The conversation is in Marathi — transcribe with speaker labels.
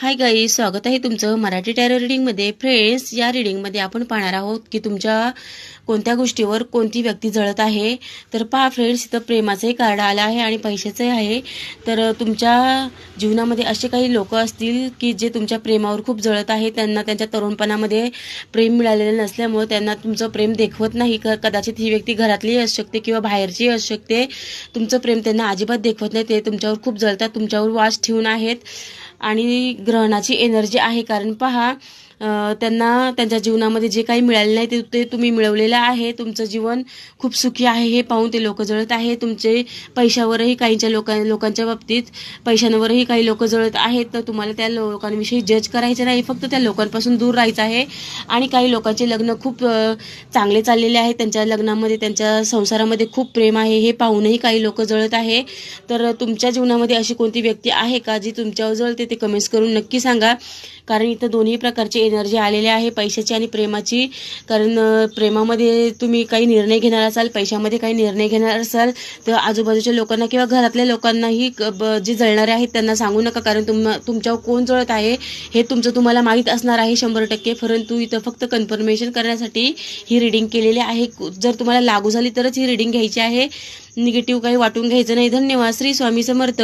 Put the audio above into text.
Speaker 1: हाय गाई स्वागत आहे तुमचं मराठी टॅरो रिडिंगमध्ये फ्रेंड्स या रिडिंगमध्ये आपण पाहणार आहोत की तुमच्या कोणत्या गोष्टीवर कोणती व्यक्ती जळत आहे. तर पहा फ्रेंड्स इथं प्रेमाचंही कार्ड आलं आहे आणि पैशाचंही आहे. तर तुमच्या जीवनामध्ये असे काही लोक असतील की जे तुमच्या प्रेमावर खूप जळत आहे. त्यांना त्यांच्या तरुणपणामध्ये प्रेम मिळालेलं नसल्यामुळे त्यांना तुमचं प्रेम देखवत नाही. क कदाचित ही व्यक्ती घरातलीही असू शकते किंवा बाहेरचीही असू शकते. तुमचं प्रेम त्यांना अजिबात देखवत नाही. ते तुमच्यावर खूप जळतात तुमच्यावर वास ठेवून आहेत. आणि ग्रहणाची एनर्जी आहे. कारण पहा त्यांना त्यांच्या जीवनामध्ये जे काही मिळाले नाही ते ते तुम्ही मिळवलेलं आहे. तुमचं जीवन खूप सुखी आहे हे पाहून ते लोक जळत आहे. तुमचे पैशावरही काहींच्या लोकां लोकांच्या बाबतीत पैशांवरही काही लोक जळत आहेत. तर तुम्हाला त्या लोकांविषयी जज करायचं नाही. फक्त त्या लोकांपासून दूर राहायचं आहे. आणि काही लोकांचे लग्न खूप चांगले चाललेले आहे त्यांच्या लग्नामध्ये त्यांच्या संसारामध्ये खूप प्रेम आहे हे पाहूनही काही लोक जळत आहे. तर तुमच्या जीवनामध्ये अशी कोणती व्यक्ती आहे का जी तुमच्यावर जळते ते कमेंट्स करून नक्की सांगा. कारण इथं दोन्ही प्रकारचे एनर्जी आलेली आहे पैशाची आणि प्रेमाची. कारण प्रेमामध्ये तुम्ही काही निर्णय घेणार असाल पैशामध्ये काही निर्णय घेणार असाल तर आजूबाजूच्या लोकांना किंवा घरातल्या लोकांनाही क- ब- जे जळणारे आहेत त्यांना सांगू नका. कारण तुम तुमच्यावर कोण जळत आहे हे तुमचं तुम्हाला माहीत असणार आहे शंभर टक्के. परंतु इथं फक्त कन्फर्मेशन करण्यासाठी ही रिडिंग केलेली आहे. जर तुम्हाला लागू झाली तरच ही रिडिंग घ्यायची आहे. निगेटिव्ह काही वाटून घ्यायचं नाही. धन्यवाद. श्री स्वामी समर्थ.